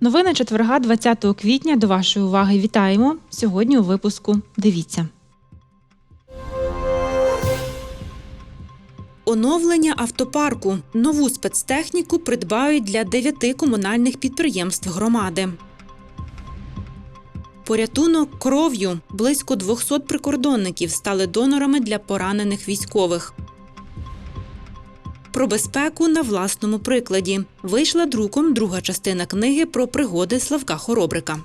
Новини четверга, 20 квітня. До вашої уваги вітаємо. Сьогодні у випуску. Дивіться. Оновлення автопарку. Нову спецтехніку придбають для дев'яти комунальних підприємств громади. Порятунок кров'ю. Близько 200 прикордонників стали донорами для поранених військових. Про безпеку на власному прикладі вийшла друком друга частина книги про пригоди Славка Хоробрика.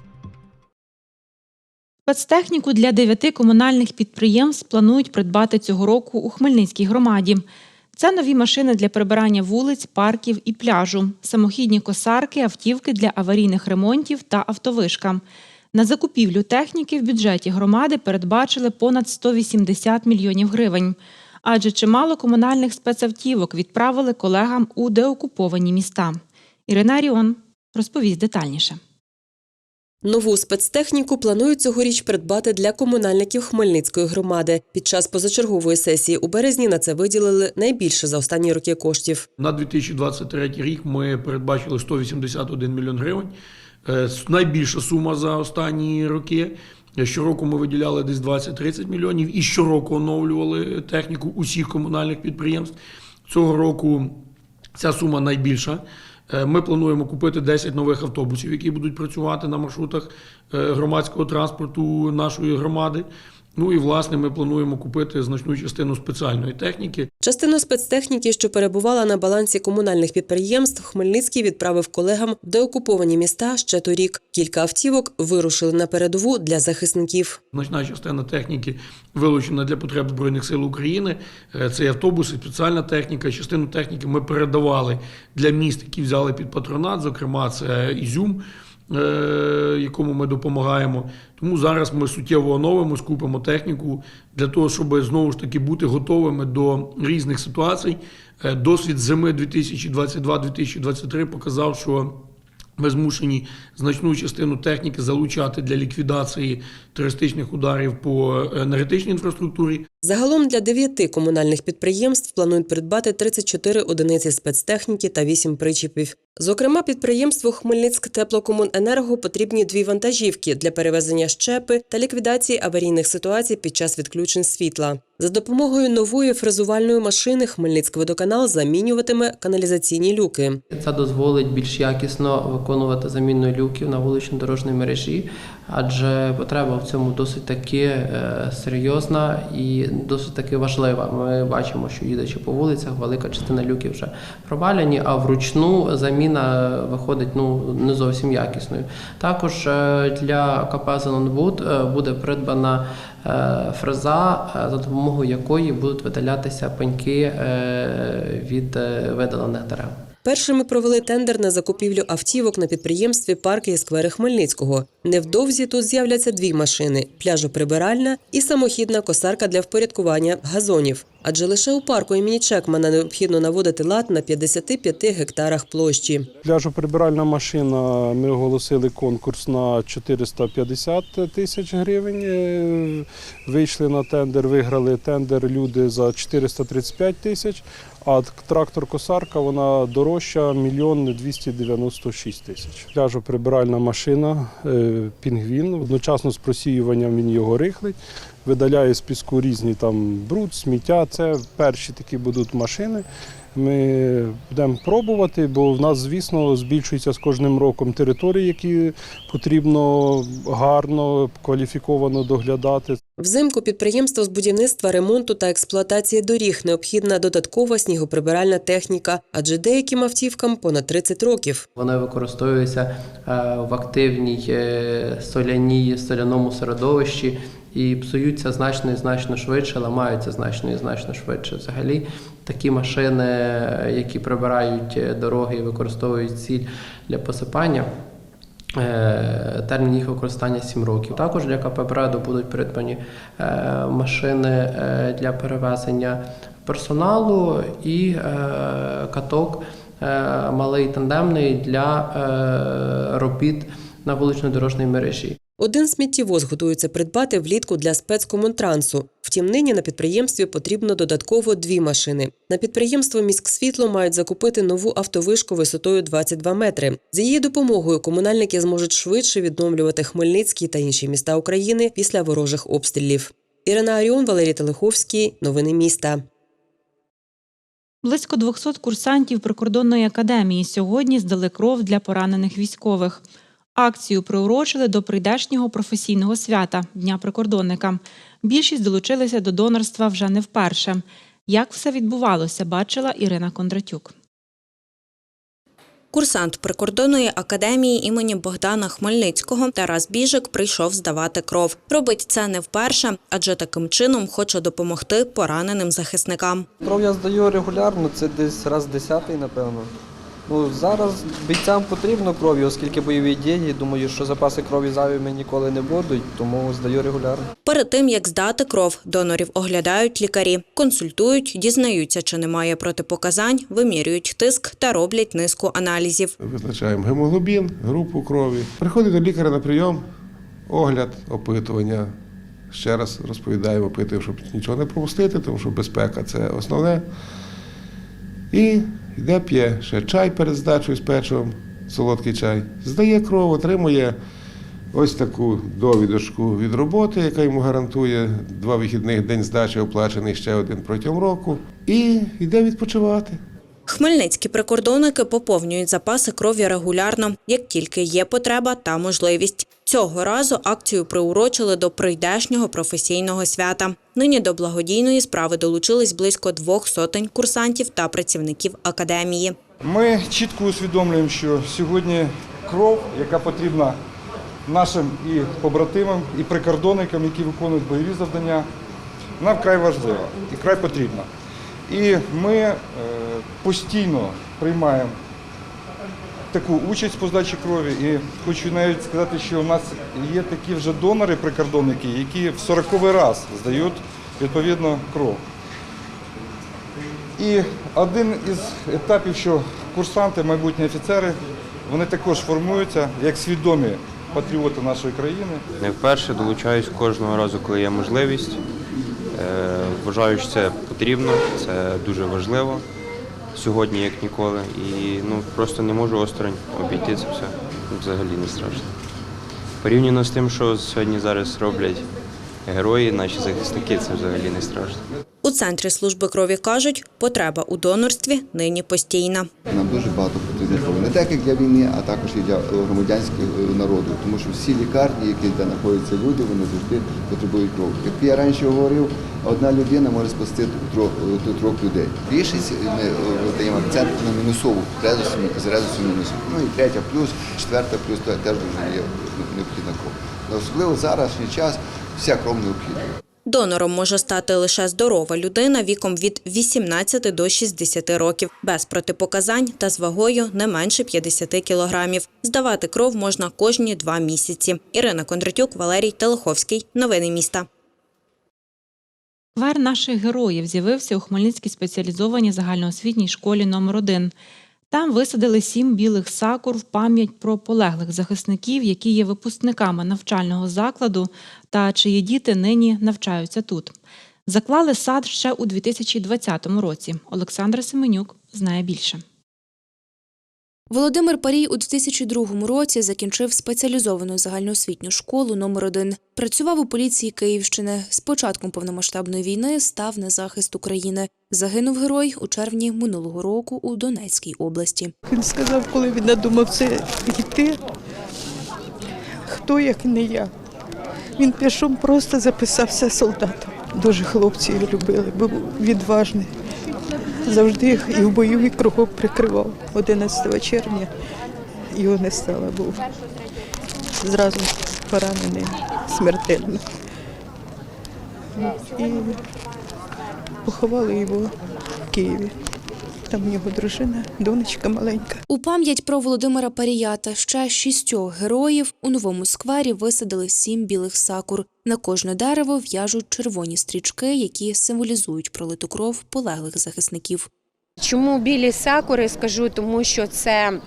Спецтехніку для дев'яти комунальних підприємств планують придбати цього року у Хмельницькій громаді. Це нові машини для прибирання вулиць, парків і пляжу, самохідні косарки, автівки для аварійних ремонтів та автовишка. На закупівлю техніки в бюджеті громади передбачили понад 180 мільйонів гривень. Адже чимало комунальних спецавтівок відправили колегам у деокуповані міста. Ірина Ріон розповість детальніше. Нову спецтехніку планують цьогоріч придбати для комунальників Хмельницької громади. Під час позачергової сесії у березні на це виділили найбільше за останні роки коштів. На 2023 рік ми передбачили 181 мільйон гривень. Е, Найбільша сума за останні роки. Щороку ми виділяли десь 20-30 мільйонів і щороку оновлювали техніку усіх комунальних підприємств. Цього року ця сума найбільша. Е, Ми плануємо купити 10 нових автобусів, які будуть працювати на маршрутах е, громадського транспорту нашої громади. Ну і власне ми плануємо купити значну частину спеціальної техніки. Частину спецтехніки, що перебувала на балансі комунальних підприємств, Хмельницький відправив колегам в деокуповані міста ще торік. Кілька автівок вирушили на передову для захисників. Значна частина техніки вилучена для потреб Збройних сил України. Е, Це і автобуси, спеціальна техніка. Частину техніки ми передавали для міст, які взяли під патронат. Зокрема, це Ізюм, якому ми допомагаємо. Тому зараз ми суттєво оновимо, скупимо техніку для того, щоб знову ж таки бути готовими до різних ситуацій. Е, Досвід зими 2022-2023 показав, що ми змушені значну частину техніки залучати для ліквідації терористичних ударів по енергетичній інфраструктурі. Загалом для дев'яти комунальних підприємств планують придбати 34 одиниці спецтехніки та 8 причіпів. Зокрема, підприємству Хмельницьк теплокомуненерго потрібні дві вантажівки для перевезення щепи та ліквідації аварійних ситуацій під час відключень світла. За допомогою нової фрезувальної машини Хмельницькводоканал замінюватиме каналізаційні люки. Це дозволить більш якісно виконувати заміну люків на вулично-дорожній мережі, адже потреба в цьому досить таки е, серйозна і досить таки важлива. Ми бачимо, що їдучи по вулицях, велика частина люків вже провалені, а вручну заміна виходить ну не зовсім якісною. Також е, для КП «Зеленбуд» е, буде придбана фреза, за допомогою якої будуть видалятися пеньки від видалених дерев. Першими провели тендер на закупівлю автівок на підприємстві парки і сквери Хмельницького. Невдовзі тут з'являться дві машини: пляжоприбиральна і самохідна косарка для впорядкування газонів. Адже лише у парку імені Чекмана необхідно наводити лад на 55 гектарах площі. Пляжоприбиральна машина. Ми оголосили конкурс на 450 тисяч гривень. Е, Вийшли на тендер, виграли тендер люди за 435 тисяч. А трактор-косарка вона дорожча мільйон 296 тисяч. Пляжоприбиральна машина, е, пінгвін. Одночасно з просіюванням він його рихлить, видаляє з піску різні там бруд, сміття. Це перші такі будуть машини. Ми будемо пробувати, бо в нас, звісно, збільшується з кожним роком території, які потрібно гарно, кваліфіковано доглядати. Взимку підприємство з будівництва, ремонту та експлуатації доріг необхідна додаткова снігоприбиральна техніка, адже деяким автівкам понад 30 років. Вони використовуються е, в активній е, соляній соляному середовищі і псуються значно і значно швидше, ламаються значно і значно швидше. Взагалі такі машини, які прибирають е, дороги і використовують сіль для посипання. е, Термін їх використання 7 років. Також для КП «Бреду» будуть придбані е, машини для перевезення персоналу і каток малий тандемний для робіт на вулично-дорожній мережі. Один сміттєвоз готується придбати влітку для спецкомунтрансу. Втім, нині на підприємстві потрібно додатково дві машини. На підприємство «Міськсвітло» мають закупити нову автовишку висотою 22 метри. З її допомогою комунальники зможуть швидше відновлювати Хмельницький та інші міста України після ворожих обстрілів. Ірина Аріон, Валерій Телеховський. Новини міста. Близько 200 курсантів прикордонної академії сьогодні здали кров для поранених військових. Акцію приурочили до прийдешнього професійного свята Дня прикордонника. Більшість долучилися до донорства вже не вперше. Як все відбувалося, бачила Ірина Кондратюк. Курсант прикордонної академії імені Богдана Хмельницького Тарас Біжик прийшов здавати кров. Робить це не вперше, адже таким чином хоче допомогти пораненим захисникам. Кров я здаю регулярно, це десь раз десятий, напевно. Ну, зараз бійцям потрібно крові, оскільки бойові дії. Думаю, що запаси крові зайвими ніколи не будуть, тому здаю регулярно. Перед тим як здати кров, донорів оглядають лікарі, консультують, дізнаються, чи немає протипоказань, вимірюють тиск та роблять низку аналізів. Визначаємо гемоглобін, групу крові. Приходить до лікаря на прийом, огляд, опитування. Ще раз розповідаємо, опитуємо, щоб нічого не пропустити, тому що безпека це основне. І йде п'є ще чай перед здачею з печивом, солодкий чай. Здає кров, отримує ось таку довідочку від роботи, яка йому гарантує два вихідних день здачі, оплачений ще один протягом року. І йде відпочивати. Хмельницькі прикордонники поповнюють запаси крові регулярно, як тільки є потреба та можливість. Цього разу акцію приурочили до прийдешнього професійного свята. Нині до благодійної справи долучились близько двох сотень курсантів та працівників академії. Ми чітко усвідомлюємо, що сьогодні кров, яка потрібна нашим і побратимам, і прикордонникам, які виконують бойові завдання, вона вкрай важлива і вкрай потрібна. І ми е, постійно приймаємо таку участь по здачі крові. І хочу навіть сказати, що у нас є такі вже донори, прикордонники, які в 40 раз здають відповідно кров. І один із етапів, що курсанти, майбутні офіцери, вони також формуються як свідомі патріоти нашої країни. Не вперше долучаюсь кожного разу, коли є можливість. Е, Вважаю, що це потрібно, це дуже важливо сьогодні, як ніколи. І ну, просто не можу осторонь обійти це все. Взагалі не страшно. Порівняно з тим, що сьогодні зараз роблять герої, наші захисники, це взагалі не страшно. У центрі служби крові кажуть, потреба у донорстві нині постійна. Нам дуже багато потрібно як для війни, а також і для е, громадянського е, народу. Тому що всі лікарні, які де знаходяться люди, вони завжди потребують крові. Як я раніше говорив, одна людина може спасти трьох, е, трьох людей. Більшість ми даємо акцент на мінусову резусу, резусу мінусу. Ну і третя плюс, четверта плюс теж дуже є необхідна кров. Особливо зараз час вся кров необхідна. Донором може стати лише здорова людина віком від 18 до 60 років, без протипоказань та з вагою не менше 50 кілограмів. Здавати кров можна кожні два місяці. Ірина Кондратюк, Валерій Телеховський. Новини міста. Сквер наших героїв з'явився у Хмельницькій спеціалізованій загальноосвітній школі номер 1 Там висадили сім білих сакур в пам'ять про полеглих захисників, які є випускниками навчального закладу та чиї діти нині навчаються тут. Заклали сад ще у 2020 році. Олександра Семенюк знає більше. Володимир Парій у 2002 році закінчив спеціалізовану загальноосвітню школу номер 1 Працював у поліції Київщини. З початком повномасштабної війни став на захист України. Загинув герой у червні минулого року у Донецькій області. Він сказав, коли він надумав це йти, хто як не я. Він пішов, просто записався солдатом. Дуже хлопці його любили, був відважний. Завжди і в бойові кругом прикривав. 11 червня його не стало, був зразу поранений смертельно. І поховали його в Києві. Там у нього дружина, донечка маленька. У пам'ять про Володимира Паріята ще шістьох героїв у новому сквері висадили сім білих сакур. На кожне дерево в'яжуть червоні стрічки, які символізують пролиту кров полеглих захисників. Чому білі сакури скажу, тому що це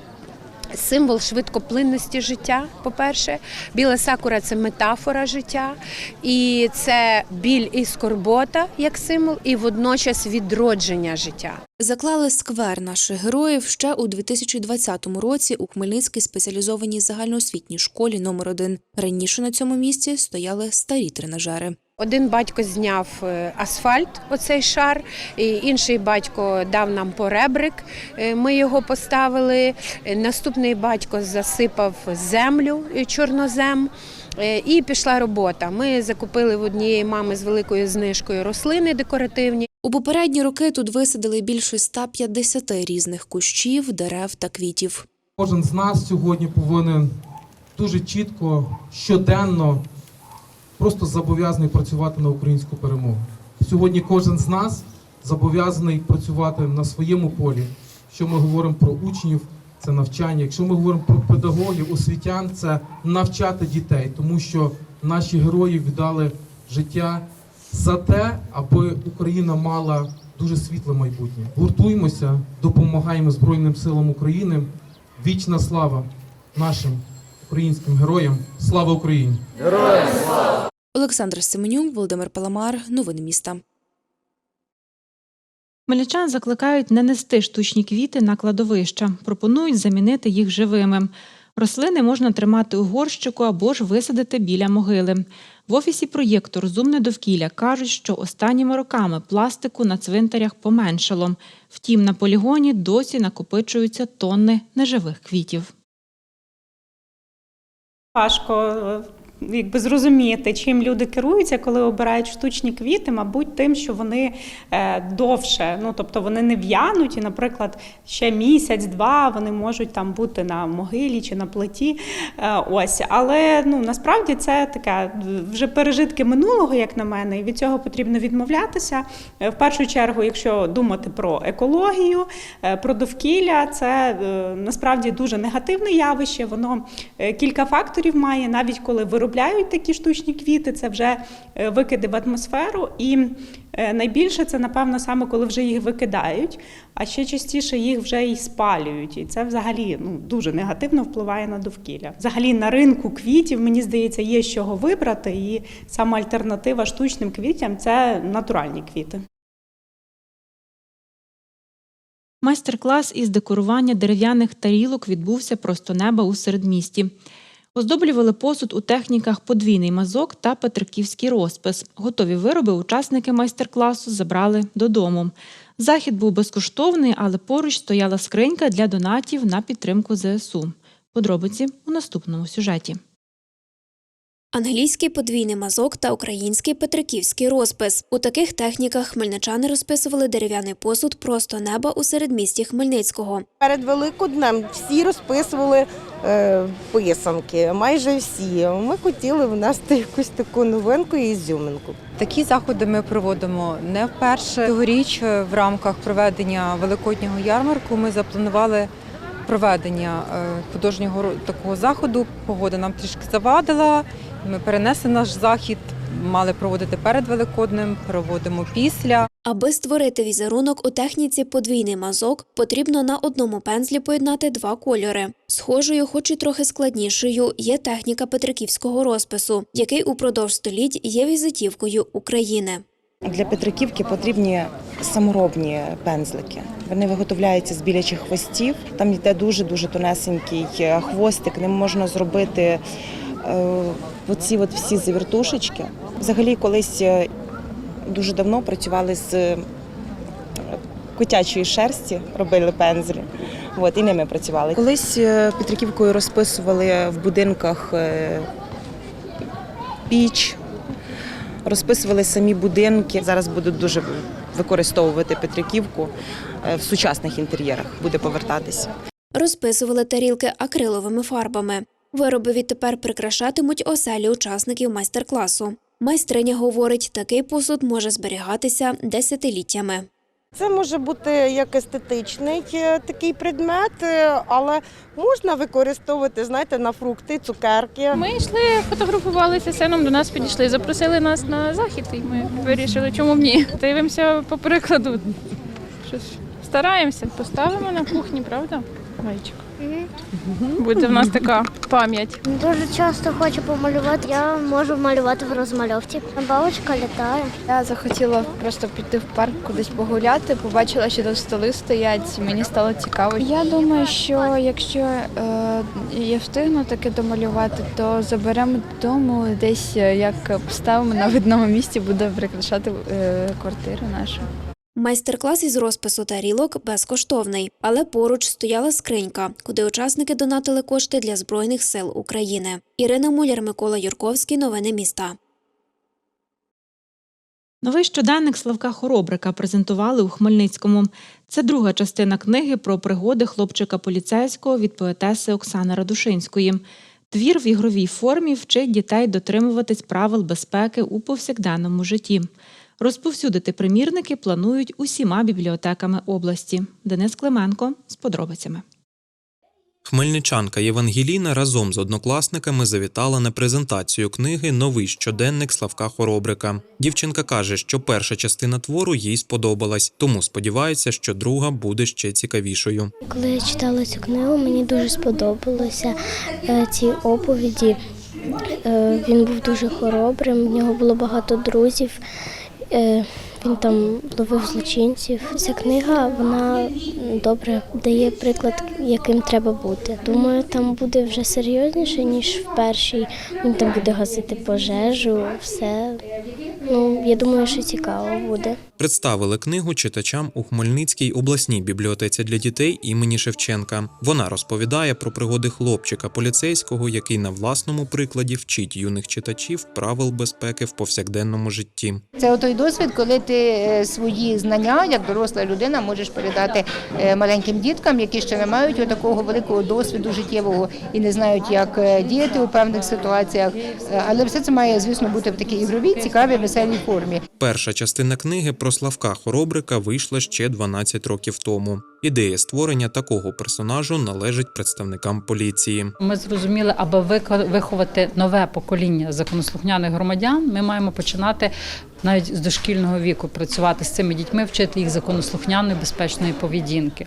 символ швидкоплинності життя. По-перше, біла сакура це метафора життя, і це біль і скорбота як символ, і водночас відродження життя. Заклали сквер наших героїв ще у 2020 році у Хмельницькій спеціалізованій загальноосвітній школі номер 1 Раніше на цьому місці стояли старі тренажери. Один батько зняв е, асфальт, оцей шар, і інший батько дав нам поребрик. е, Ми його поставили. Е, Наступний батько засипав землю, чорнозем. І пішла робота. Ми закупили в однієї мами з великою знижкою рослини декоративні. У попередні роки тут висадили більше 150 різних кущів, дерев та квітів. Кожен з нас сьогодні повинен дуже чітко, щоденно, просто зобов'язаний працювати на українську перемогу. Сьогодні кожен з нас зобов'язаний працювати на своєму полі. Якщо ми говоримо про учнів, це навчання. Якщо ми говоримо про педагогів, освітян, це навчати дітей, тому що наші герої віддали життя за те, аби Україна мала дуже світле майбутнє. Гуртуймося, допомагаємо Збройним силам України. Вічна слава нашим українським героям. Слава Україні! Олександр Семенюк, Володимир Паламар. Новини міста. Хмельничан закликають не нести штучні квіти на кладовища. Пропонують замінити їх живими. Рослини можна тримати у горщику або ж висадити біля могили. В офісі проєкту Розумне довкілля кажуть, що останніми роками пластику на цвинтарях поменшало. Втім, на полігоні досі накопичуються тонни неживих квітів. Важко якби зрозуміти, чим люди керуються, коли обирають штучні квіти, мабуть, тим, що вони е, довше, ну тобто вони не в'януть, і, наприклад, ще місяць-два вони можуть там бути на могилі чи на плиті. Е, ось, але ну насправді це таке вже пережитки минулого, як на мене, і від цього потрібно відмовлятися. Е, В першу чергу, якщо думати про екологію, про довкілля, це насправді дуже негативне явище. Воно кілька факторів має, навіть коли виробляють такі штучні квіти, це вже е, викиди в атмосферу. І е, найбільше це, напевно, саме коли вже їх викидають, а ще частіше їх вже і спалюють. І це взагалі ну, дуже негативно впливає на довкілля. Взагалі на ринку квітів, мені здається, є з чого вибрати. І саме альтернатива штучним квітям це натуральні квіти. Майстер-клас із декорування дерев'яних тарілок відбувся просто неба у середмісті. Оздоблювали посуд у техніках подвійний мазок та петриківський розпис. Готові вироби учасники майстер-класу забрали додому. Захід був безкоштовний, але поруч стояла скринька для донатів на підтримку ЗСУ. Подробиці у наступному сюжеті. Англійський подвійний мазок та український петриківський розпис. У таких техніках хмельничани розписували дерев'яний посуд просто неба у середмісті Хмельницького. Перед Великоднем всі розписували е, писанки, майже всі. Ми хотіли внести якусь таку новинку і ізюминку. Такі заходи ми проводимо не вперше. Цьогоріч е, в рамках проведення великоднього ярмарку ми запланували проведення е, художнього такого заходу. Погода нам трішки завадила. Ми перенесли наш захід, мали проводити перед Великоднем, проводимо після. Аби створити візерунок у техніці подвійний мазок, потрібно на одному пензлі поєднати два кольори. Схожою, хоч і трохи складнішою, є техніка петриківського розпису, який упродовж століть є візитівкою України. Для Петриківки потрібні саморобні пензлики. Вони виготовляються з білячих хвостів. Там йде дуже дуже тонесенький е, хвостик. Ним можна зробити е, оці от всі завіртушечки. Взагалі, колись е, дуже давно працювали з е, котячої шерсті, робили пензлі. От, і ними працювали. Колись е, Петриківкою розписували в будинках піч, розписували самі будинки. Зараз будуть дуже використовувати Петриківку в сучасних інтер'єрах, буде повертатися. Розписували тарілки акриловими фарбами. Вироби відтепер прикрашатимуть оселі учасників майстер-класу. Майстриня говорить, такий посуд може зберігатися десятиліттями. Це може бути як естетичний е, такий предмет, е, але можна використовувати, знаєте, на фрукти, цукерки. Ми йшли, фотографувалися з сином, до нас підійшли, запросили нас на захід, і ми вирішили, чому б ні. Дивимося по прикладу. Щось Стараємося, поставимо на кухні, правда? Мальчик. Буде в нас така пам'ять. Дуже часто хочу помалювати. Я можу малювати в розмальовці. Бабочка літає. Я захотіла просто піти в парк кудись погуляти, побачила, що тут столи стоять. Мені стало цікаво. Я думаю, що якщо е, я встигну таке домалювати, то заберемо додому, десь е, як поставимо на видному місці, буде прикрашати е, квартиру нашу. Майстер-клас із розпису тарілок безкоштовний, але поруч стояла скринька, куди учасники донатили кошти для Збройних сил України. Ірина Муляр, Микола Юрковський. Новини міста. Новий щоденник Славка Хоробрика презентували у Хмельницькому. Це друга частина книги про пригоди хлопчика поліцейського від поетеси Оксани Радушинської. Твір в ігровій формі вчить дітей дотримуватись правил безпеки у повсякденному житті. Розповсюдити примірники планують усіма бібліотеками області. Денис Клименко з подробицями. Хмельничанка Євангеліна разом з однокласниками завітала на презентацію книги Новий щоденник Славка Хоробрика. Дівчинка каже, що перша частина твору їй сподобалась, тому сподівається, що друга буде ще цікавішою. Коли я читала цю книгу, мені дуже сподобалося е, ці оповіді. Е, Він був дуже хоробрим, в нього було багато друзів. Е, Він там ловив злочинців. Ця книга вона добре дає приклад, яким треба бути. Думаю, там буде вже серйозніше, ніж в першій. Він там буде гасити пожежу, все. Ну, я думаю, що цікаво буде. Представили книгу читачам у Хмельницькій обласній бібліотеці для дітей імені Шевченка. Вона розповідає про пригоди хлопчика поліцейського, який на власному прикладі вчить юних читачів правил безпеки в повсякденному житті. Це той досвід, коли ти е, свої знання як доросла людина можеш передати е, маленьким діткам, які ще не мають такого великого досвіду життєвого і не знають, як е, діяти у певних ситуаціях. Але все це має, звісно, бути в такій ігровій, цікавій, веселій формі. Перша частина книги про Славка Хоробрика вийшла ще 12 років тому. Ідея створення такого персонажу належить представникам поліції. Ми зрозуміли, аби виховати нове покоління законослухняних громадян, ми маємо починати навіть з дошкільного віку працювати з цими дітьми, вчити їх законослухняної безпечної поведінки.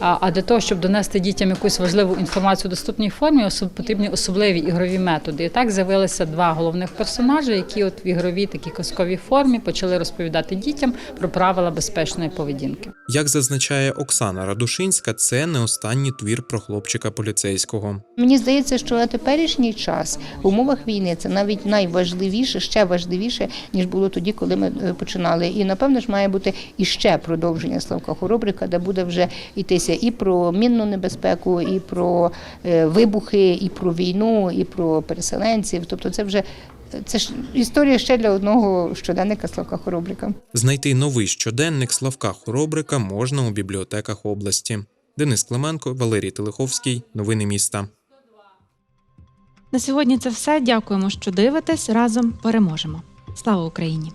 А а для того, щоб донести дітям якусь важливу інформацію в доступній формі, потрібні особливі ігрові методи. І так з'явилися два головних персонажі, які от в ігровій такій казковій формі почали розповідати дітям про правила безпечної поведінки. Як зазначає Оксана Радушинська, це не останній твір про хлопчика поліцейського. Мені здається, що на теперішній час в умовах війни це навіть найважливіше, ще важливіше, ніж було тоді, коли ми е, починали. І напевно ж має бути іще продовження Славка Хоробрика, де буде вже йтися і про мінну небезпеку, і про е, вибухи, і про війну, і про переселенців. Тобто, це вже це ж історія ще для одного щоденника Славка Хоробрика. Знайти новий щоденник Славка Хоробрика можна у бібліотеках області. Денис Клименко, Валерій Телеховський, новини міста. На сьогодні це все. Дякуємо, що дивитесь. Разом переможемо. Слава Україні!